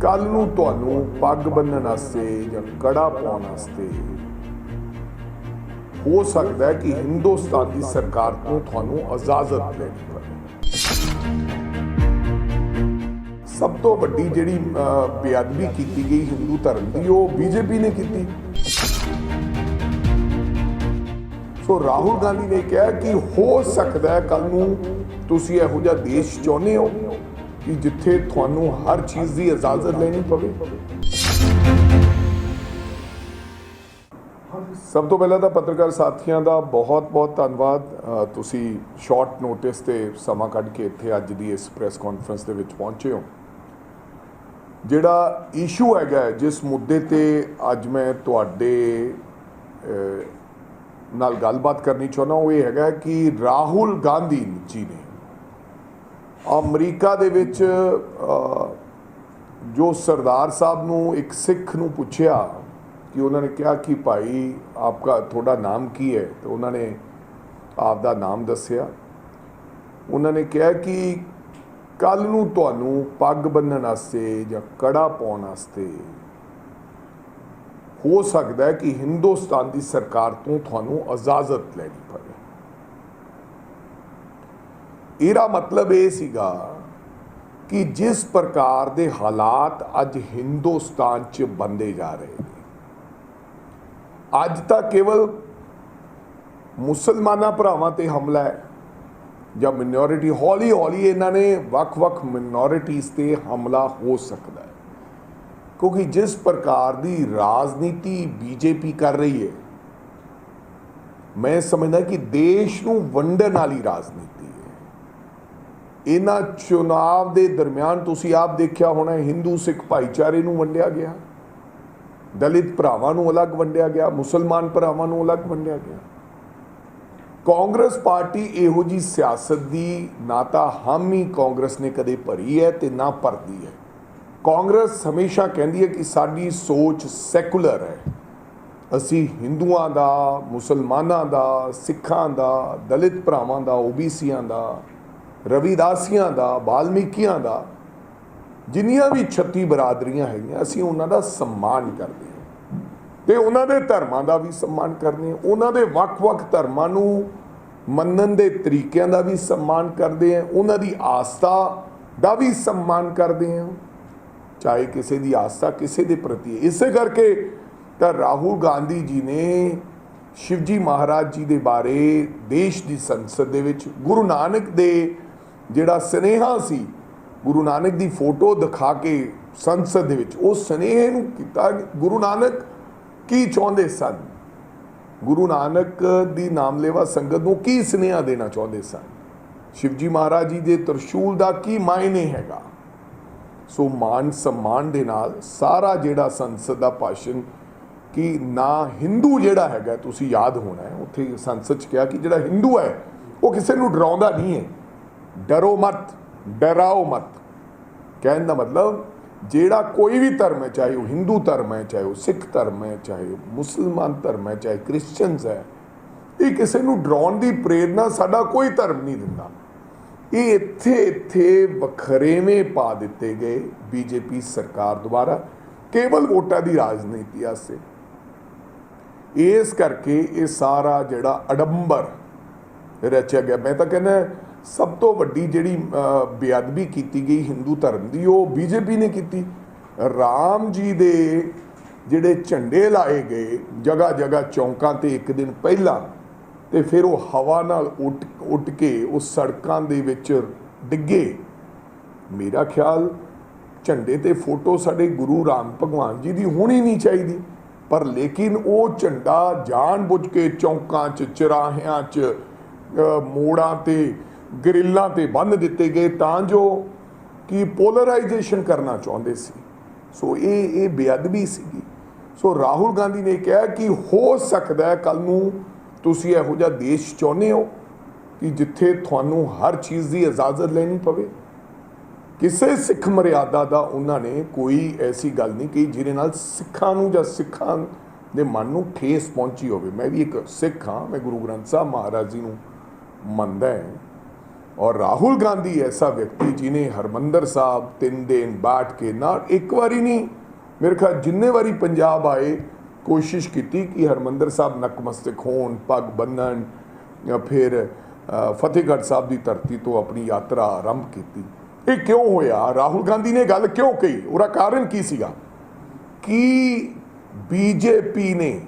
ਕੱਲ ਨੂੰ ਤੁਹਾਨੂੰ ਪੱਗ ਬੰਨਣ ਵਾਸਤੇ ਜਾਂ ਕੜਾ ਪਾਉਣ ਵਾਸਤੇ। ਹੋ ਸਕਦਾ ਹੈ ਕਿ ਹਿੰਦੁਸਤਾਨ ਦੀ ਸਰਕਾਰ ਤੋਂ ਤੁਹਾਨੂੰ ਇਜਾਜ਼ਤ ਲੈਣੀ ਪਵੇ ਸਭ ਤੋਂ ਵੱਡੀ ਜਿਹੜੀ ਅਹ, ਬੇਅਦਬੀ ਕੀਤੀ ਗਈ ਹਿੰਦੂ ਧਰਮ ਦੀ ਉਹ ਬੀਜੇਪੀ ਨੇ ਕੀਤੀ। ਸੋ ਰਾਹੁਲ ਗਾਂਧੀ ਨੇ ਕਿਹਾ ਕਿ ਹੋ ਸਕਦਾ ਹੈ ਕੱਲ ਨੂੰ ਤੁਸੀਂ ਇਹੋ ਜਿਹਾ ਦੇਸ਼ ਚਾਹੁੰਦੇ ਹੋ। ਕਿ ਜਿੱਥੇ ਤੁਹਾਨੂੰ ਹਰ ਚੀਜ਼ ਦੀ ਇਜਾਜ਼ਤ ਲੈਣੀ ਪਵੇ। ਸਭ ਤੋਂ ਪਹਿਲਾਂ ਤਾਂ ਪੱਤਰਕਾਰ ਸਾਥੀਆਂ ਦਾ ਬਹੁਤ-ਬਹੁਤ ਧੰਨਵਾਦ। ਤੁਸੀਂ ਸ਼ਾਰਟ ਨੋਟਿਸ ਤੇ ਸਮਾਂ ਕੱਢ ਕੇ ਇੱਥੇ ਅੱਜ ਦੀ ਇਸ ਪ੍ਰੈਸ ਕਾਨਫਰੰਸ ਦੇ ਵਿੱਚ ਪਹੁੰਚੇ ਹੋ। ਜਿਹੜਾ ਇਸ਼ੂ ਹੈਗਾ ਜਿਸ ਮੁੱਦੇ ਤੇ ਅੱਜ ਮੈਂ ਤੁਹਾਡੇ ਨਾਲ ਗੱਲਬਾਤ ਕਰਨੀ ਚਾਹੁੰਦਾ ਉਹ ਇਹ ਹੈਗਾ ਕਿ ਰਾਹੁਲ ਗਾਂਧੀ ਜੀ ਨੇ ਅਮਰੀਕਾ ਦੇ ਵਿੱਚ ਜੋ ਸਰਦਾਰ ਸਾਹਿਬ ਨੂੰ ਇੱਕ ਸਿੱਖ ਨੂੰ ਪੁੱਛਿਆ ਕਿ ਉਹਨਾਂ ਨੇ ਕਿਹਾ ਕਿ ਭਾਈ ਆਪਕਾ, ਤੁਹਾਡਾ ਨਾਮ ਕੀ ਹੈ? ਤੇ ਉਹਨਾਂ ਨੇ ਆਪ ਦਾ ਨਾਮ ਦੱਸਿਆ। ਉਹਨਾਂ ਨੇ ਕਿਹਾ ਕਿ ਕੱਲ ਨੂੰ ਤੁਹਾਨੂੰ ਪੱਗ ਬੰਨਣ ਵਾਸਤੇ ਜਾਂ ਕੜਾ ਪਾਉਣ ਵਾਸਤੇ ਹੋ ਸਕਦਾ ਹੈ ਕਿ ਹਿੰਦੁਸਤਾਨ ਦੀ ਸਰਕਾਰ ਤੋਂ ਤੁਹਾਨੂੰ ਇਜਾਜ਼ਤ ਲੈਣੀ ਪਵੇ। ਇਹਦਾ ਮਤਲਬ ਇਹ ਸੀਗਾ ਕਿ ਜਿਸ ਪ੍ਰਕਾਰ ਦੇ ਹਾਲਾਤ ਅੱਜ ਹਿੰਦੁਸਤਾਨ 'ਚ ਬੰਦੇ ਜਾ ਰਹੇ ਨੇ, ਅੱਜ ਤਾਂ ਕੇਵਲ ਮੁਸਲਮਾਨਾਂ ਭਰਾਵਾਂ ਤੇ ਹਮਲਾ ਹੈ ਜਾਂ ਮਿਨੋਰਿਟੀ ਹੌਲੀ ਹੌਲੀ ਇਹਨਾਂ ਨੇ ਵੱਖ-ਵੱਖ ਮਿਨੋਰਿਟੀਜ਼ ਤੇ ਹਮਲਾ ਹੋ ਸਕਦਾ ਹੈ। ਕਿਉਂਕਿ ਜਿਸ ਪ੍ਰਕਾਰ ਦੀ ਰਾਜਨੀਤੀ ਬੀਜੇਪੀ ਕਰ ਰਹੀ ਹੈ, ਮੈਂ ਸਮਝਦਾ ਕਿ ਦੇਸ਼ ਨੂੰ ਵੰਡਣ ਵਾਲੀ ਰਾਜਨੀਤੀ ਇਹਨਾਂ ਚੁਣਾਵ ਦੇ ਦਰਮਿਆਨ ਤੁਸੀਂ ਆਪ ਦੇਖਿਆ ਹੋਣਾ ਹਿੰਦੂ ਸਿੱਖ ਭਾਈਚਾਰੇ ਨੂੰ ਵੰਡਿਆ ਗਿਆ, ਦਲਿਤ ਭਰਾਵਾਂ ਨੂੰ ਅਲੱਗ ਵੰਡਿਆ ਗਿਆ, ਮੁਸਲਮਾਨ ਭਰਾਵਾਂ ਨੂੰ ਅਲੱਗ ਵੰਡਿਆ ਗਿਆ। ਕਾਂਗਰਸ ਪਾਰਟੀ ਇਹੋ ਜੀ ਸਿਆਸਤ ਦੀ ਨਾ ਤਾਂ ਹਾਮੀ ਕਾਂਗਰਸ ਨੇ ਕਦੇ ਭਰੀ ਹੈ ਤੇ ਨਾ ਭਰਦੀ ਹੈ। ਕਾਂਗਰਸ ਹਮੇਸ਼ਾ ਕਹਿੰਦੀ ਹੈ ਕਿ ਸਾਡੀ ਸੋਚ ਸੈਕੂਲਰ ਹੈ। ਅਸੀਂ ਹਿੰਦੂਆਂ ਦਾ, ਮੁਸਲਮਾਨਾਂ ਦਾ, ਸਿੱਖਾਂ ਦਾ, ਦਲਿਤ ਭਰਾਵਾਂ ਦਾ ਓਬੀਸੀਆਂ ਦਾ ਰਵਿਦਾਸੀਆਂ ਦਾ, ਬਾਲਮੀਕੀਆਂ ਦਾ, ਜਿੰਨੀਆਂ ਵੀ 36 ਬਰਾਦਰੀਆਂ ਹੈਗੀਆਂ, ਅਸੀਂ ਉਹਨਾਂ ਦਾ ਸਨਮਾਨ ਕਰਦੇ ਹਾਂ। ਤੇ ਉਹਨਾਂ ਦੇ ਧਰਮਾਂ ਦਾ ਵੀ ਸਨਮਾਨ ਕਰਦੇ ਹਾਂ। ਉਹਨਾਂ ਦੇ ਵੱਖ-ਵੱਖ ਧਰਮਾਂ ਨੂੰ ਮੰਨਣ ਦੇ ਤਰੀਕਿਆਂ ਦਾ ਵੀ ਸਨਮਾਨ ਕਰਦੇ ਹਾਂ। ਉਹਨਾਂ ਦੀ ਆਸਥਾ ਦਾ ਵੀ ਸਨਮਾਨ ਕਰਦੇ ਹਾਂ। ਚਾਹੇ ਕਿਸੇ ਦੀ ਆਸਥਾ ਕਿਸੇ ਦੇ ਪ੍ਰਤੀ ਹੈ। ਇਸੇ ਕਰਕੇ ਤਾਂ ਰਾਹੁਲ ਗਾਂਧੀ ਜੀ ਨੇ ਸ਼ਿਵਜੀ ਮਹਾਰਾਜ ਜੀ ਦੇ ਬਾਰੇ ਦੇਸ਼ ਦੀ ਸੰਸਦ ਦੇ ਵਿੱਚ ਗੁਰੂ ਨਾਨਕ ਦੇ ਜਿਹੜਾ ਸਨੇਹਾ ਸੀ, ਗੁਰੂ ਨਾਨਕ ਦੀ ਫੋਟੋ ਦਿਖਾ ਕੇ ਸੰਸਦ ਦੇ ਵਿੱਚ, ਉਹ ਸਨੇਹ ਨੂੰ ਕੀਤਾ। ਗੁਰੂ ਨਾਨਕ ਕੀ ਚਾਹੁੰਦੇ ਸਨ? ਗੁਰੂ ਨਾਨਕ ਦੀ ਨਾਮਲੇਵਾ ਸੰਗਤ ਨੂੰ ਕੀ ਸੁਨੇਹਾ ਦੇਣਾ ਚਾਹੁੰਦੇ ਸਨ? ਸ਼ਿਵਜੀ ਮਹਾਰਾਜ ਜੀ ਦੇ ਤਰਸ਼ੂਲ ਦਾ ਕੀ ਮਾਇਨੇ ਹੈਗਾ? ਸੋ ਮਾਨ ਸਨਮਾਨ ਦੇ ਨਾਲ ਸਾਰਾ ਜਿਹੜਾ ਸੰਸਦ ਦਾ ਭਾਸ਼ਣ, ਕਿ ਨਾ ਹਿੰਦੂ ਜਿਹੜਾ ਹੈਗਾ, ਤੁਸੀਂ ਯਾਦ ਹੋਣਾ ਹੈ, ਉੱਥੇ ਸੰਸਦ ਚ ਕਿਹਾ ਕਿ ਜਿਹੜਾ ਹਿੰਦੂ ਹੈ, ਉਹ ਕਿਸੇ ਨੂੰ ਡਰਾਉਂਦਾ ਨਹੀਂ ਹੈ। ਡਰੋ ਮਤ, ਡਰਾਓ ਮਤ। ਕਹਿਣ ਦਾ ਮਤਲਬ, ਜਿਹੜਾ ਕੋਈ ਵੀ ਧਰਮ ਹੈ, ਚਾਹੇ ਉਹ ਹਿੰਦੂ ਧਰਮ ਹੈ, ਚਾਹੇ ਉਹ ਸਿੱਖ ਧਰਮ ਹੈ, ਚਾਹੇ ਉਹ ਮੁਸਲਮਾਨ ਧਰਮ ਹੈ, ਚਾਹੇ ਕ੍ਰਿਸਚੀਅਨਸ ਹੈ, ਇਹ ਕਿਸੇ ਨੂੰ ਡਰਾਉਣ ਦੀ ਪ੍ਰੇਰਣਾ ਸਾਡਾ ਕੋਈ ਧਰਮ ਨਹੀਂ ਦਿੰਦਾ। ਇਹ ਇੱਥੇ ਇੱਥੇ ਵਖਰੇਵੇਂ ਪਾ ਦਿੱਤੇ ਗਏ ਬੀਜੇਪੀ ਸਰਕਾਰ ਦੁਆਰਾ, ਕੇਵਲ ਵੋਟਾਂ ਦੀ ਰਾਜਨੀਤੀ ਆਸੇ ਇਸ ਕਰਕੇ ਇਹ ਸਾਰਾ ਜਿਹੜਾ ਅਡੰਬਰ ਰਚਿਆ ਗਿਆ, ਮੈਂ ਤਾਂ ਕਹਿੰਦਾ ਸਭ ਤੋਂ ਵੱਡੀ ਜਿਹੜੀ ਬੇਅਦਬੀ ਕੀਤੀ ਗਈ ਹਿੰਦੂ ਧਰਮ ਦੀ, ਉਹ ਬੀਜੇਪੀ ਨੇ ਕੀਤੀ। ਰਾਮ ਜੀ ਦੇ ਜਿਹੜੇ ਝੰਡੇ ਲਾਏ ਗਏ ਜਗ੍ਹਾ ਜਗ੍ਹਾ ਚੌਂਕਾਂ ਤੇ ਇੱਕ ਦਿਨ ਪਹਿਲਾਂ, ਤੇ ਫਿਰ ਉਹ ਹਵਾ ਨਾਲ ਉੱਡ ਉੱਡ ਕੇ ਉਹ ਸੜਕਾਂ ਦੇ ਵਿੱਚ ਡਿੱਗੇ। ਮੇਰਾ ਖਿਆਲ, ਝੰਡੇ ਤੇ ਫੋਟੋ ਸਾਡੇ ਗੁਰੂ ਰਾਮ ਭਗਵਾਨ ਜੀ ਦੀ ਹੋਣੀ ਨਹੀਂ ਚਾਹੀਦੀ। ਪਰ ਲੇਕਿਨ ਉਹ ਝੰਡਾ ਜਾਣ ਬੁੱਝ ਕੇ ਚੌਂਕਾਂ 'ਚ, ਚਰਾਹਿਆਂ 'ਚ ਮੋੜਾਂ ਤੇ ਗਰਿੱਲਾਂ ਤੇ ਬੰਨ ਦਿੱਤੇ ਗਏ ਤਾਂ ਜੋ ਕਿ ਪੋਲਰਾਈਜੇਸ਼ਨ ਕਰਨਾ ਚਾਹੁੰਦੇ ਸੀ। ਸੋ ਇਹ ਇਹ ਬੇਅਦਬੀ ਸੀਗੀ। ਸੋ ਰਾਹੁਲ ਗਾਂਧੀ ਨੇ ਕਿਹਾ ਕਿ ਹੋ ਸਕਦਾ ਹੈ ਕੱਲ ਨੂੰ ਤੁਸੀਂ ਇਹੋ ਜਿਹਾ ਦੇਸ਼ ਚਾਹੁੰਦੇ ਹੋ ਕਿ ਜਿੱਥੇ ਤੁਹਾਨੂੰ ਹਰ ਚੀਜ਼ ਦੀ ਇਜਾਜ਼ਤ ਲੈਣੀ ਪਵੇ। ਕਿਸੇ ਸਿੱਖ ਮਰਿਆਦਾ ਦਾ ਉਹਨਾਂ ਨੇ ਕੋਈ ਐਸੀ ਗੱਲ ਨਹੀਂ ਕਹੀ ਜਿਹਦੇ ਨਾਲ ਸਿੱਖਾਂ ਨੂੰ ਜਾਂ ਸਿੱਖਾਂ ਦੇ ਮਨ ਨੂੰ ਠੇਸ ਪਹੁੰਚੀ ਹੋਵੇ। ਮੈਂ ਵੀ ਇੱਕ ਸਿੱਖ ਹਾਂ, ਮੈਂ ਗੁਰੂ ਗ੍ਰੰਥ ਸਾਹਿਬ ਮਹਾਰਾਜ ਜੀ ਨੂੰ ਮੰਨਦਾ ਹਾਂ। ਔਰ ਰਾਹੁਲ ਗਾਂਧੀ ਐਸਾ ਵਿਅਕਤੀ ਜਿਨੇ ਹਰਮੰਦਰ ਸਾਹਿਬ ਤਿੰਨ ਦਿਨ ਬੈਠ ਕੇ ਨਾ ਇੱਕ ਵਾਰੀ ਨਹੀਂ, ਮੇਰੇ ਖਿਆਲ ਜਿੰਨੇ ਵਾਰੀ ਪੰਜਾਬ ਆਏ, ਕੋਸ਼ਿਸ਼ ਕੀਤੀ ਕਿ ਹਰਮੰਦਰ ਸਾਹਿਬ ਨਕਮਸਤਕ ਹੋਣ, ਪੱਗ ਬੰਨਣ, ਜਾਂ ਫਿਰ ਫਤਿਹਗੜ੍ਹ ਸਾਹਿਬ ਦੀ ਧਰਤੀ ਤੋਂ ਆਪਣੀ ਯਾਤਰਾ ਆਰੰਭ ਕੀਤੀ। ਇਹ ਕਿਉਂ ਹੋਇਆ? ਰਾਹੁਲ ਗਾਂਧੀ ਨੇ ਗੱਲ ਕਿਉਂ ਕਹੀ? ਉਹਦਾ ਕਾਰਨ ਕੀ ਸੀਗਾ? ਕਿ ਬੀਜੇਪੀ ਨੇ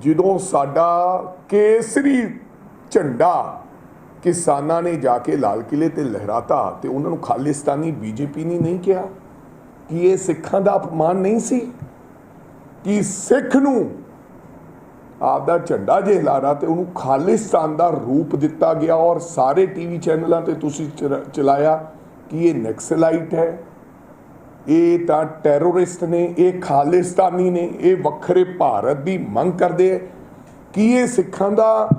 ਜਦੋਂ ਸਾਡਾ ਕੇਸਰੀ ਝੰਡਾ ਕਿਸਾਨਾਂ ਨੇ ਜਾ ਕੇ ਲਾਲ ਕਿਲੇ ਤੇ ਲਹਿਰਾਤਾ ਤੇ ਉਹਨਾਂ ਨੂੰ ਖਾਲਿਸਤਾਨੀ ਬੀਜੇਪੀ ਨੇ ਨਹੀਂ ਕਿਹਾ। ਕਿ ਇਹ ਸਿੱਖਾਂ ਦਾ ਅਪਮਾਨ ਨਹੀਂ ਸੀ? ਕਿ ਸਿੱਖ ਨੂੰ ਆਪਦਾ ਝੰਡਾ ਜੇ ਹਿਲਾਰਾ ਤੇ ਉਹਨੂੰ ਖਾਲਿਸਤਾਨ ਦਾ ਰੂਪ ਦਿੱਤਾ ਗਿਆ ਔਰ ਸਾਰੇ ਟੀਵੀ ਚੈਨਲਾਂ ਤੇ ਤੁਸੀਂ ਚਲਾ- ਚਲਾਇਆ ਕਿ ਇਹ ਨੈਕਸਲਾਈਟ ਹੈ? ਇਹ ਤਾਂ ਟੈਰੋਰਿਸਟ ਨੇ, ਇਹ ਖਾਲਿਸਤਾਨੀ ਨੇ, ਇਹ ਵੱਖਰੇ ਭਾਰਤ ਦੀ ਮੰਗ ਕਰਦੇ ਹੈ। ਕੀ ਇਹ ਸਿੱਖਾਂ ਦਾ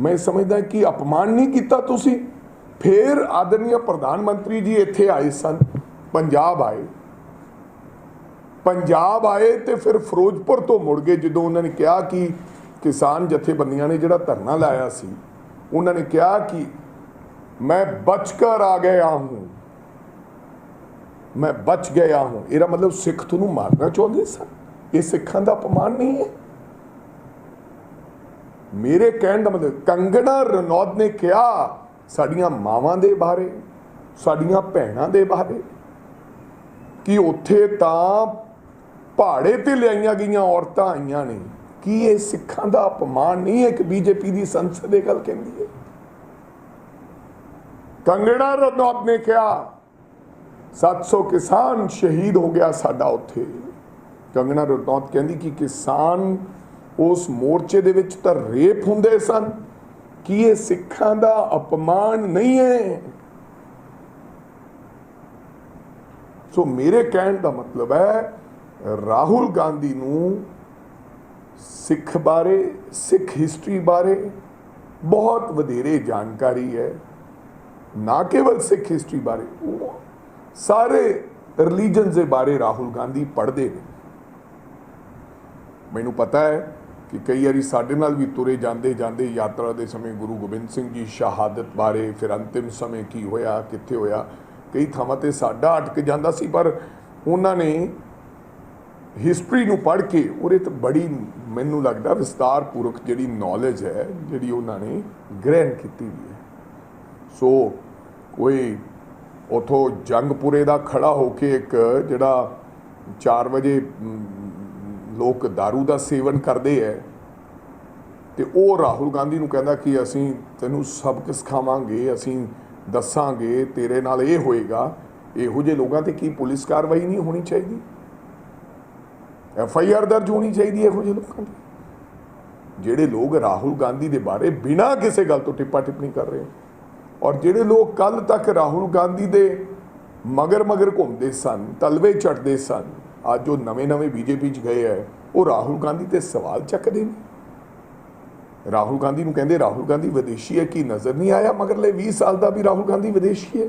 ਮੈਂ ਸਮਝਦਾ ਕਿ ਅਪਮਾਨ ਨਹੀਂ ਕੀਤਾ ਤੁਸੀਂ। ਫਿਰ ਆਦਰਨੀय ਪ੍ਰਧਾਨ ਮੰਤਰੀ ਜੀ ਇੱਥੇ ਆਏ ਸਨ, ਪੰਜਾਬ ਆਏ। ਪੰਜਾਬ ਆਏ ਤੇ ਫਿਰ ਫਿਰੋਜ਼ਪੁਰ ਤੋਂ ਮੁੜ ਗਏ, ਜਦੋਂ ਉਹਨਾਂ ਨੇ ਕਿਹਾ ਕਿ ਕਿਸਾਨ ਜਥੇਬੰਦੀਆਂ ਨੇ ਜਿਹੜਾ ਧਰਨਾ ਲਾਇਆ ਸੀ, ਉਹਨਾਂ ਨੇ ਕਿਹਾ ਕਿ ਮੈਂ ਬਚ ਕਰ ਆ ਗਿਆ ਹੂੰ। ਮੈਂ ਬਚ ਗਿਆ ਹੂੰ। ਇਹਦਾ ਮਤਲਬ ਸਿੱਖ ਤੁਹਾਨੂੰ ਮਾਰਨਾ ਚਾਹੁੰਦੇ ਸਨ। ਇਹ ਸਿੱਖਾਂ ਦਾ ਅਪਮਾਨ ਨਹੀਂ ਹੈ। ਮੇਰੇ ਕਹਿਣ ਦਾ ਮਤਲਬ, ਕੰਗਣਾ ਰਣੌਤ ਨੇ ਕਿਹਾ, ਸਾਡੀਆਂ ਮਾਵਾਂ ਦੇ ਬਾਰੇ, ਸਾਡੀਆਂ ਭੈਣਾਂ ਦੇ ਬਾਰੇ, ਕਿ ਉੱਥੇ ਤਾਂ ਪਹਾੜੇ ਤੇ ਲਿਆਈਆਂ ਗਈਆਂ ਔਰਤਾਂ ਆਈਆਂ ਨੇ। ਕੀ ਇਹ ਸਿੱਖਾਂ ਦਾ ਅਪਮਾਨ ਨਹੀਂ ਹੈ ਕਿ ਬੀਜੇਪੀ ਦੀ ਸੰਸਦ ਇਹ ਗੱਲ ਕਹਿੰਦੀ ਹੈ? ਕੰਗਣਾ ਰਣੌਤ ਨੇ ਕਿਹਾ 700 ਕਿਸਾਨ ਸ਼ਹੀਦ ਹੋ ਗਿਆ ਸਾਡਾ ਉੱਥੇ। ਕੰਗਣਾ ਰਣੌਤ ਕਹਿੰਦੀ ਕਿ ਕਿਸਾਨ ਉਸ ਮੋਰਚੇ ਦੇ ਵਿੱਚ ਤਾਂ ਰੇਪ ਹੁੰਦੇ ਸਨ। ਕੀ ਇਹ ਸਿੱਖਾਂ ਦਾ ਅਪਮਾਨ ਨਹੀਂ ਹੈ? ਸੋ ਮੇਰੇ ਕਹਿਣ ਦਾ ਮਤਲਬ ਹੈ, ਰਾਹੁਲ ਗਾਂਧੀ ਨੂੰ ਸਿੱਖ ਬਾਰੇ, ਸਿੱਖ ਹਿਸਟਰੀ ਬਾਰੇ ਬਹੁਤ ਵਧੇਰੇ ਜਾਣਕਾਰੀ ਹੈ। ਨਾ ਕੇਵਲ ਸਿੱਖ ਹਿਸਟਰੀ ਬਾਰੇ, ਉਹ ਸਾਰੇ ਰਿਲੀਜਨਸ ਦੇ ਬਾਰੇ ਰਾਹੁਲ ਗਾਂਧੀ ਪੜ੍ਹਦੇ ਨੇ। ਮੈਨੂੰ ਪਤਾ ਹੈ ਕਿ ਕਈ ਵਾਰੀ ਸਾਡੇ ਨਾਲ ਵੀ ਤੁਰੇ ਜਾਂਦੇ ਜਾਂਦੇ ਯਾਤਰਾ ਦੇ ਸਮੇਂ ਗੁਰੂ ਗੋਬਿੰਦ ਸਿੰਘ ਜੀ ਸ਼ਹਾਦਤ ਬਾਰੇ ਫਿਰ ਅੰਤਿਮ ਸਮੇਂ ਕੀ ਹੋਇਆ, ਕਿੱਥੇ ਹੋਇਆ, ਕਈ ਥਾਵਾਂ ਤੇ ਸਾਡਾ ਅਟਕ ਜਾਂਦਾ ਸੀ, ਪਰ ਉਹਨਾਂ ਨੇ ਹਿਸਟਰੀ ਨੂੰ ਪੜ੍ਹ ਕੇ ਉਹਦੇ ਤੇ ਬੜੀ ਮੈਨੂੰ ਲੱਗਦਾ ਵਿਸਤਾਰ ਪੂਰਵਕ ਜਿਹੜੀ ਨੌਲੇਜ ਹੈ, ਜਿਹੜੀ ਉਹਨਾਂ ਨੇ ਗ੍ਰਹਿਣ ਕੀਤੀ ਵੀ ਹੈ। ਸੋ ਕੋਈ ਉਥੋਂ ਜੰਗਪੁਰੇ ਦਾ ਖੜਾ ਹੋ ਕੇ ਇੱਕ ਜਿਹੜਾ 4 ਵਜੇ ਲੋਕ दारू ਦਾ ਸੇਵਨ ਕਰਦੇ ਐ। ਤੇ ਉਹ ਰਾਹੁਲ ਗਾਂਧੀ ਨੂੰ ਕਹਿੰਦਾ ਕਿ ਅਸੀਂ ਤੈਨੂੰ ਸਬਕ ਸਿਖਾਵਾਂਗੇ ਅਸੀਂ ਦੱਸਾਂਗੇ, ਤੇਰੇ ਨਾਲ ਇਹ ਹੋਏਗਾ, ਇਹੋ ਜਿਹੇ ਲੋਕਾਂ ਤੇ ਕੀ ਪੁਲਿਸ ਕਾਰਵਾਈ ਨਹੀਂ ਹੋਣੀ ਚਾਹੀਦੀ? ਐਫ ਆਈ ਆਰ ਦਰਜ ਹੋਣੀ ਚਾਹੀਦੀ ਇਹੋ ਜਿਹੇ ਲੋਕਾਂ 'ਤੇ। ਜਿਹੜੇ ਲੋਕ ਰਾਹੁਲ ਗਾਂਧੀ ਦੇ ਬਾਰੇ ਬਿਨਾਂ ਕਿਸੇ ਗੱਲ ਤੋਂ ਟਿੱਪਾ ਟਿੱਪਣੀ ਕਰ ਰਹੇ ਔਰ ਜਿਹੜੇ ਲੋਕ ਕੱਲ ਤੱਕ ਰਾਹੁਲ ਗਾਂਧੀ ਦੇ ਮਗਰ ਮਗਰ ਘੁੰਮਦੇ ਸਨ, ਤਲਵੇ ਚੜਦੇ ਸਨ ਅੱਜ ਉਹ ਨਵੇਂ-ਨਵੇਂ ਬੀਜੇਪੀ 'ਚ ਗਏ ਹੈ ਉਹ ਰਾਹੁਲ ਗਾਂਧੀ ਤੇ ਸਵਾਲ ਚੱਕਦੇ ਨੇ। ਰਾਹੁਲ ਗਾਂਧੀ ਨੂੰ ਕਹਿੰਦੇ ਰਾਹੁਲ ਗਾਂਧੀ ਵਿਦੇਸ਼ੀ ਹੈ ਕੀ ਨਜ਼ਰ ਨਹੀਂ ਆਇਆ? ਮਗਰਲੇ 20 ਸਾਲ ਦਾ ਵੀ ਰਾਹੁਲ ਗਾਂਧੀ ਵਿਦੇਸ਼ੀ ਹੈ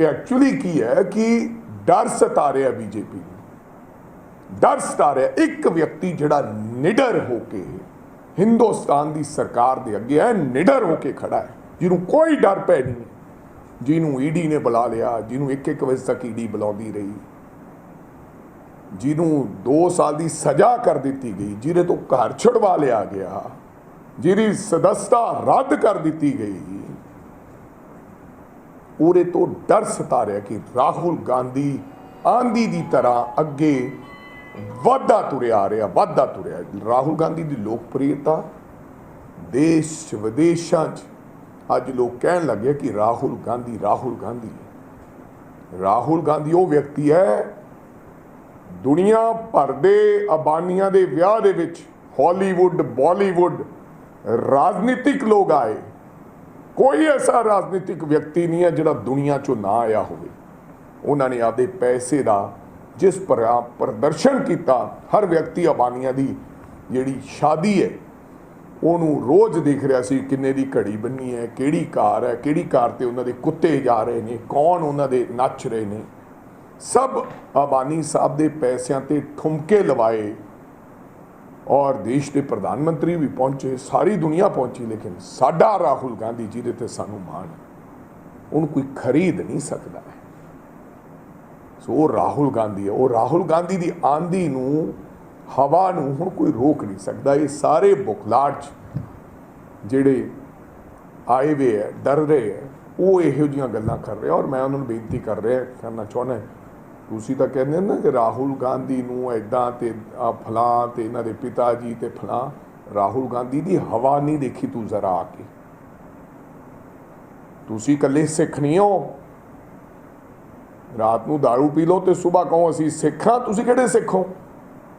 ਇਹ ਐਕਚੁਅਲੀ ਕੀ ਹੈ ਕਿ ਡਰ ਸਤਾ ਰਿਹਾ ਬੀਜੇਪੀ ਨੂੰ। ਡਰ ਸਤਾ ਰਿਹਾ। ਇੱਕ ਵਿਅਕਤੀ ਜਿਹੜਾ ਨਿਡਰ ਹੋ ਕੇ ਹਿੰਦੁਸਤਾਨ ਦੀ ਸਰਕਾਰ ਦੇ ਅੱਗੇ ਹੈ ਨਿਡਰ ਹੋ ਕੇ ਖੜਾ ਹੈ ਜਿਹਨੂੰ ਕੋਈ ਡਰ ਪੈ ਨਹੀਂ। ਹੈ, ਜਿਹਨੂੰ ਈਡੀ ਨੇ ਬੁਲਾ ਲਿਆ ਜਿਹਨੂੰ ਇੱਕ ਇੱਕ ਵਜੇ ਤੱਕ ਈਡੀ ਬੁਲਾਉਂਦੀ ਰਹੀ। ਜਿਹਨੂੰ 2 ਸਾਲ ਦੀ ਸਜ਼ਾ ਕਰ ਦਿੱਤੀ ਗਈ, ਜਿਹਦੇ ਤੋਂ ਘਰ ਛੁਡਵਾ ਲਿਆ ਗਿਆ, ਜਿਹਦੀ ਸਦਸਤਾ ਰੱਦ ਕਰ ਦਿੱਤੀ ਗਈ। ਉਹਦੇ ਤੋਂ ਡਰ ਸਤਾ ਰਿਹਾ ਕਿ ਰਾਹੁਲ ਗਾਂਧੀ ਆਂਦੀ ਦੀ ਤਰ੍ਹਾਂ ਅੱਗੇ ਵਾਧਾ ਤੁਰਿਆ ਰਿਹਾ, ਵਾਧਾ ਤੁਰਿਆ। ਰਾਹੁਲ ਗਾਂਧੀ ਦੀ ਲੋਕਪ੍ਰਿਯਤਾ ਦੇਸ਼ ਵਿਦੇਸ਼ਾਂ 'ਚ, ਅੱਜ ਲੋਕ ਕਹਿਣ ਲੱਗੇ ਕਿ ਰਾਹੁਲ ਗਾਂਧੀ ਰਾਹੁਲ ਗਾਂਧੀ। ਰਾਹੁਲ ਗਾਂਧੀ ਉਹ ਵਿਅਕਤੀ ਹੈ ਦੁਨੀਆ ਭਰ ਦੇ ਅਬਾਨੀਆਂ ਦੇ ਵਿਆਹ ਦੇ ਵਿੱਚ ਹਾਲੀਵੁੱਡ, ਬਾਲੀਵੁੱਡ ਰਾਜਨੀਤਿਕ ਲੋਕ ਆਏ। ਕੋਈ ਐਸਾ ਰਾਜਨੀਤਿਕ ਵਿਅਕਤੀ ਨਹੀਂ ਹੈ ਜਿਹੜਾ ਦੁਨੀਆ 'ਚੋਂ ਨਾ ਆਇਆ ਹੋਵੇ। ਉਹਨਾਂ ਨੇ ਆਪਦੇ ਪੈਸੇ ਦਾ ਜਿਸ ਪ੍ਰਕਾਰ ਪ੍ਰਦਰਸ਼ਨ ਕੀਤਾ, ਹਰ ਵਿਅਕਤੀ ਅਬਾਨੀਆਂ ਦੀ ਜਿਹੜੀ ਸ਼ਾਦੀ ਹੈ, ਉਹਨੂੰ ਰੋਜ਼ ਦੇਖ ਰਿਹਾ ਸੀ, ਕਿੰਨੇ ਦੀ ਘੜੀ ਬੰਨੀ ਹੈ, ਕਿਹੜੀ ਕਾਰ ਹੈ, ਕਿਹੜੀ ਕਾਰ ਤੇ ਉਹਨਾਂ ਦੇ ਕੁੱਤੇ ਜਾ ਰਹੇ ਨੇ, ਕੌਣ ਉਹਨਾਂ ਦੇ ਨੱਚ ਰਹੇ ਨੇ। ਸਭ ਅਬਾਨੀ ਸਾਹਿਬ ਦੇ ਪੈਸਿਆਂ ਤੇ ਠੁਮਕੇ ਲਵਾਏ ਔਰ ਦੇਸ਼ ਦੇ ਪ੍ਰਧਾਨ ਮੰਤਰੀ ਵੀ ਪਹੁੰਚੇ, ਸਾਰੀ ਦੁਨੀਆ ਪਹੁੰਚੀ, ਲੇਕਿਨ ਸਾਡਾ ਰਾਹੁਲ ਗਾਂਧੀ ਜਿਹਦੇ ਤੇ ਸਾਨੂੰ ਮਾਣ ਉਹਨੂੰ ਕੋਈ ਖਰੀਦ ਨਹੀਂ ਸਕਦਾ ਸੋ ਉਹ ਰਾਹੁਲ ਗਾਂਧੀ ਹੈ। ਉਹ ਰਾਹੁਲ ਗਾਂਧੀ ਦੀ ਆਂਦੀ ਨੂੰ, ਹਵਾ ਨੂੰ ਹੁਣ ਕੋਈ ਰੋਕ ਨਹੀਂ ਸਕਦਾ। ਇਹ ਸਾਰੇ ਬੁਖਲਾਟ 'ਚ ਜਿਹੜੇ ਆਏ ਵੇ ਹੈ, ਡਰ ਰਹੇ ਹੈ, ਉਹ ਇਹੋ ਜਿਹੀਆਂ ਗੱਲਾਂ ਕਰ ਰਹੇ ਔਰ ਮੈਂ ਉਹਨਾਂ ਨੂੰ ਬੇਨਤੀ ਕਰ ਰਿਹਾ ਕਰਨਾ ਚਾਹੁੰਦਾ ਤੁਸੀਂ ਤਾਂ ਕਹਿੰਦੇ ਨਾ ਕਿ ਰਾਹੁਲ ਗਾਂਧੀ ਨੂੰ ਐਦਾਂ ਤੇ ਆ ਫਲਾਂ ਤੇ ਇਹਨਾਂ ਦੇ ਪਿਤਾ ਜੀ ਤੇ ਫਲਾਂ ਰਾਹੁਲ ਗਾਂਧੀ ਦੀ ਹਵਾ ਨਹੀਂ ਦੇਖੀ ਤੂੰ ਜ਼ਰਾ ਆ ਕੇ। ਤੁਸੀਂ ਇਕੱਲੇ ਸਿੱਖ ਨਹੀਂ ਹੋ। ਰਾਤ ਨੂੰ दारू ਪੀ ਲਓ ਤੇ ਸਵੇਰ ਕਹੋ ਅਸੀਂ ਸਿੱਖਾਂ ਤੁਸੀਂ ਕਿਹੜੇ ਸਿੱਖ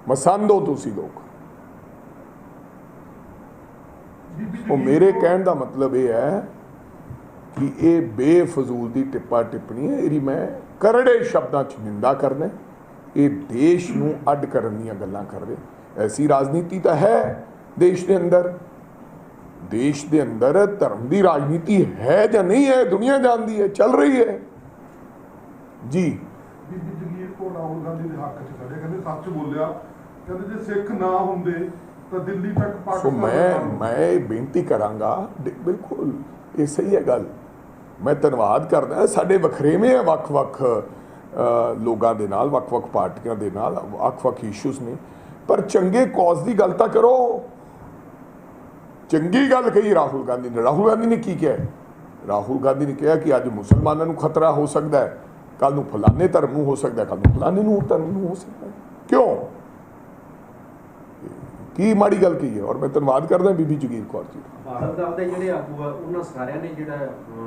ਮਸੰਦ ਹੋ ਤੁਸੀਂ ਲੋਕ। ਉਹ ਮੇਰੇ ਕਹਿਣ ਦਾ ਮਤਲਬ ਇਹ ਹੈ ਕਿ ਇਹ ਬੇਫਜ਼ੂਲ ਦੀ ਟਿੱਪਾ ਟਿੱਪਣੀ ਹੈ। ਇਹਦੀ ਮੈਂ ਕਰੜੇ ਸ਼ਬਦਾਂ 'ਚ ਨਿੰਦਾ ਕਰਨਾ। ਇਹ ਦੇਸ਼ ਨੂੰ ਅੱਡ ਕਰਨ ਦੀਆਂ ਗੱਲਾਂ ਕਰ ਰਹੇ ਐਸੀ ਰਾਜਨੀਤੀ ਤਾਂ ਹੈ ਦੇਸ਼ ਦੇ ਅੰਦਰ। ਦੇਸ਼ ਦੇ ਅੰਦਰ ਧਰਮ ਦੀ ਰਾਜਨੀਤੀ ਹੈ ਜਾਂ ਨਹੀਂ ਹੈ ਦੁਨੀਆ ਜਾਣਦੀ ਹੈ ਚੱਲ ਰਹੀ ਹੈ। ਜੀ। ਬੀਬੀ ਜਗੀਰ ਕੋ ਰਾਹੁਲ ਗਾਂਧੀ ਦੇ ਹੱਕ 'ਚ ਖੜੇ ਕਹਿੰਦੇ ਸੱਚ ਬੋਲਿਆ ਕਹਿੰਦੇ ਜੇ ਸਿੱਖ ਨਾ ਹੁੰਦੇ ਤਾਂ ਦਿੱਲੀ ਤੱਕ ਸੋ ਪਾਕਿਸਤਾਨ ਮੈਂ ਦਾ- ਮੈਂ ਇਹ ਬੇਨਤੀ ਕਰਾਂਗਾ ਬਿਲਕੁਲ ਇਹ ਸਹੀ ਹੈ ਗੱਲ। ਮੈਂ ਧੰਨਵਾਦ ਕਰਦਾ ਸਾਡੇ ਵਖਰੇਵੇਂ ਆ, ਵੱਖ-ਵੱਖ ਲੋਕਾਂ ਦੇ ਨਾਲ, ਵੱਖ-ਵੱਖ ਪਾਰਟੀਆਂ ਦੇ ਨਾਲ, ਵੱਖ-ਵੱਖ ਇਸ਼ੂਜ਼ ਨੇ। ਪਰ ਚੰਗੇ ਕੌਜ਼ ਦੀ ਗੱਲ ਤਾਂ ਕਰੋ। ਚੰਗੀ ਗੱਲ ਕਹੀ ਰਾਹੁਲ ਗਾਂਧੀ ਨੇ। ਰਾਹੁਲ ਗਾਂਧੀ ਨੇ ਕੀ ਕਿਹਾ? ਰਾਹੁਲ ਗਾਂਧੀ ਨੇ ਕਿਹਾ ਕਿ ਅੱਜ ਮੁਸਲਮਾਨਾਂ ਨੂੰ ਖਤਰਾ ਹੋ ਸਕਦਾ ਹੈ। ਕੱਲ ਨੂੰ ਫਲਾਣੇ ਧਰਮ ਨੂੰ ਹੋ ਸਕਦਾ ਹੈ। ਕੱਲ ਨੂੰ ਫਲਾਣੇ ਨੂੰ ਧਰਮ ਨੂੰ ਹੋ ਸਕਦਾ ਕਿਉਂ? ਕੀ ਮਾੜੀ ਗੱਲ ਕਹੀ ਹੈ? ਔਰ ਮੈਂ ਧੰਨਵਾਦ ਕਰਦਾ ਬੀਬੀ ਜਗੀਰ ਕੌਰ ਜੀ। ਭਾਰਤ ਦਲ ਦੇ ਜਿਹੜੇ ਆਗੂ ਆ ਉਹਨਾਂ ਸਾਰਿਆਂ ਨੇ ਜਿਹੜਾ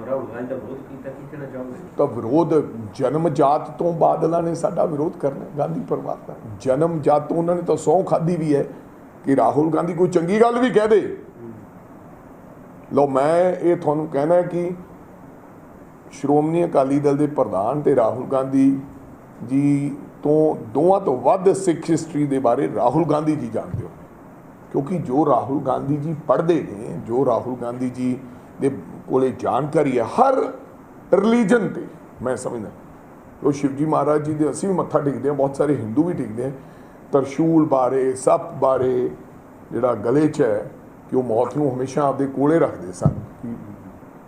ਰਾਹੁਲ ਗਾਂਧੀ ਦਾ ਵਿਰੋਧ ਕੀਤਾ ਕੀ ਕਹਿਣਾ ਚਾਹੋਗੇ? ਤਾਂ ਵਿਰੋਧ ਜਨਮ ਜਾਤ ਤੋਂ ਬਾਦਲਾਂ ਨੇ ਸਾਡਾ ਵਿਰੋਧ ਕਰਨਾ ਗਾਂਧੀ ਪਰਿਵਾਰ ਦਾ। ਜਨਮ ਜਾਤ ਤੋਂ ਉਹਨਾਂ ਨੇ ਤਾਂ ਸਹੁੰ ਖਾਦੀ ਵੀ ਹੈ ਕਿ ਰਾਹੁਲ ਗਾਂਧੀ ਕੋਈ ਚੰਗੀ ਗੱਲ ਵੀ ਕਹਿ ਦੇ। ਲੋ ਮੈਂ ਇਹ ਤੁਹਾਨੂੰ ਕਹਿਣਾ ਕਿ ਸ਼੍ਰੋਮਣੀ ਅਕਾਲੀ ਦਲ ਦੇ ਪ੍ਰਧਾਨ ਤੇ ਰਾਹੁਲ ਗਾਂਧੀ ਜੀ ਤੋਂ ਦੋਵਾਂ ਤੋਂ ਵੱਧ ਸਿੱਖ ਹਿਸਟਰੀ ਦੇ ਬਾਰੇ ਰਾਹੁਲ ਗਾਂਧੀ ਜੀ ਜਾਣਦੇ ਹੋ। ਕਿਉਂਕਿ ਜੋ ਰਾਹੁਲ ਗਾਂਧੀ ਜੀ ਪੜ੍ਹਦੇ ਨੇ, ਜੋ ਰਾਹੁਲ ਗਾਂਧੀ ਜੀ ਦੇ ਕੋਲੇ ਜਾਣਕਾਰੀ ਹੈ, ਹਰ ਰਿਲੀਜਨ ਤੇ ਮੈਂ ਸਮਝਦਾ। ਉਹ ਸ਼ਿਵਜੀ ਮਹਾਰਾਜ ਜੀ ਦੇ ਅਸੀਂ ਵੀ ਮੱਥਾ ਟੇਕਦੇ ਹਾਂ, ਬਹੁਤ ਸਾਰੇ ਹਿੰਦੂ ਵੀ ਟੇਕਦੇ ਹੈ ਤਰਸ਼ੂਲ ਬਾਰੇ, ਸੱਪ ਬਾਰੇ ਜਿਹੜਾ ਗਲੇ 'ਚ ਹੈ ਕਿ ਉਹ ਮੌਤ ਨੂੰ ਹਮੇਸ਼ਾ ਆਪਦੇ ਕੋਲੇ ਰੱਖਦੇ ਸਨ।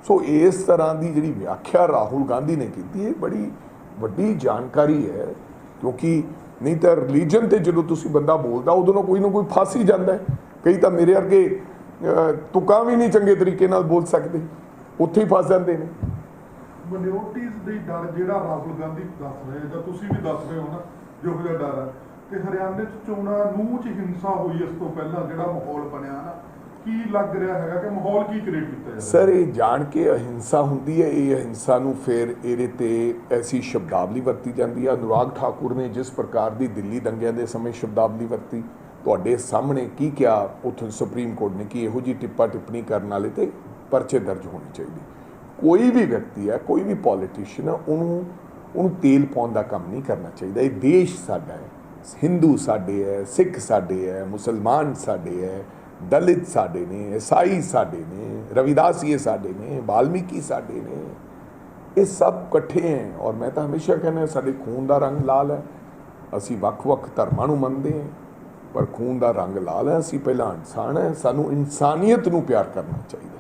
ਸੋ ਇਸ ਤਰ੍ਹਾਂ ਦੀ ਜਿਹੜੀ ਵਿਆਖਿਆ ਰਾਹੁਲ ਗਾਂਧੀ ਨੇ ਕੀਤੀ, ਇਹ ਬੜੀ ਵੱਡੀ ਜਾਣਕਾਰੀ ਹੈ। ਕਿਉਂਕਿ ਨਹੀਂ ਤਾਂ ਰਿਲੀਜਨ ਤੇ ਜਦੋਂ ਤੁਸੀਂ ਬੰਦਾ ਬੋਲਦਾ, ਉਦੋਂ ਨਾ ਕੋਈ ਨਾ ਕੋਈ ਫਸ ਹੀ ਜਾਂਦਾ ਹੈ। ਕਈ ਤਾਂ ਮੇਰੇ ਵਰਗੇ ਤੁਕਾਂ ਵੀ ਨਹੀਂ ਚੰਗੇ ਤਰੀਕੇ ਨਾਲ ਬੋਲ ਸਕਦੇ। ਉੱਥੇ ਹੀ ਫਸ ਜਾਂਦੇ ਨੇ। ਮਿਨੋਰਟੀਜ਼ ਦੀ ਡਰ ਜਿਹੜਾ ਰਾਹੁਲ ਗਾਂਧੀ ਦੱਸ ਰਹੇ ਜਾਂ ਤੁਸੀਂ ਵੀ ਦੱਸ ਰਹੇ ਹੋ ਨਾ, ਜੋ ਜਿਹਾ ਡਰ ਹੈ। ਤੇ ਹਰਿਆਣੇ ਚ ਚੋਣਾਂ ਨੂੰ ਚ ਹਿੰਸਾ ਹੋਈ ਇਸ ਤੋਂ ਪਹਿਲਾਂ ਜਿਹੜਾ ਮਾਹੌਲ ਬਣਿਆ ਨਾ ਕੀ ਲੱਗ ਰਿਹਾ ਹੈਗਾ ਕਿ ਮਾਹੌਲ ਕੀ ਕ੍ਰੀਏਟ ਕੀਤਾ ਜਾ ਸਰ, ਇਹ ਜਾਣ ਕੇ ਅਹਿੰਸਾ ਹੁੰਦੀ ਹੈ, ਇਹ ਅਹਿੰਸਾ ਨੂੰ ਫਿਰ ਇਹਦੇ ਤੇ ਐਸੀ ਸ਼ਬਦਾਵਲੀ ਵਰਤੀ ਜਾਂਦੀ ਹੈ। ਅਨੁਰਾਗ ਠਾਕੁਰ ਨੇ ਜਿਸ ਪ੍ਰਕਾਰ ਦੀ ਦਿੱਲੀ ਦੰਗਿਆਂ ਦੇ ਸਮੇਂ ਸ਼ਬਦਾਵਲੀ ਵਰਤੀ, ਤੁਹਾਡੇ ਸਾਹਮਣੇ ਕੀ ਕਿਹਾ, ਉੱਥੋਂ ਸੁਪਰੀਮ ਕੋਰਟ ਨੇ ਕਿ ਇਹੋ ਜੀ ਟਿੱਪਾ ਟਿੱਪਣੀ ਕਰਨ ਵਾਲੇ ਤੇ ਪਰਚੇ ਦਰਜ ਹੋਣੇ ਚਾਹੀਦੇ। ਕੋਈ ਵੀ ਵਿਅਕਤੀ ਹੈ, ਕੋਈ ਵੀ ਪੋਲੀਟੀਸ਼ੀਅਨ ਹੈ, ਉਹਨੂੰ ਉਹਨੂੰ ਤੇਲ ਪਾਉਣ ਦਾ ਕੰਮ ਨਹੀਂ ਕਰਨਾ ਚਾਹੀਦਾ। ਇਹ ਦੇਸ਼ ਸਾਡਾ ਹੈ, ਹਿੰਦੂ ਸਾਡੇ ਹੈ, ਸਿੱਖ ਸਾਡੇ ਹੈ, ਮੁਸਲਮਾਨ ਸਾਡੇ ਹੈ ਦਲਿਤ ਸਾਡੇ ਨੇ, ਈਸਾਈ ਸਾਡੇ ਨੇ ਰਵਿਦਾਸੀਏ ਸਾਡੇ ਨੇ, ਵਾਲਮੀਕੀ ਸਾਡੇ ਨੇ, ਇਹ ਸਭ ਇਕੱਠੇ ਹੈ ਔਰ ਮੈਂ ਤਾਂ ਹਮੇਸ਼ਾ ਕਹਿੰਦਾ, ਸਾਡੇ ਖੂਨ ਦਾ ਰੰਗ ਲਾਲ ਹੈ ਅਸੀਂ ਵੱਖ-ਵੱਖ ਧਰਮਾਂ ਨੂੰ ਮੰਨਦੇ ਹਾਂ ਪਰ ਖੂਨ ਦਾ ਰੰਗ ਲਾਲ ਹੈ ਅਸੀਂ ਪਹਿਲਾਂ ਇਨਸਾਨ ਹੈ ਸਾਨੂੰ ਇਨਸਾਨੀਅਤ ਨੂੰ ਪਿਆਰ ਕਰਨਾ ਚਾਹੀਦਾ।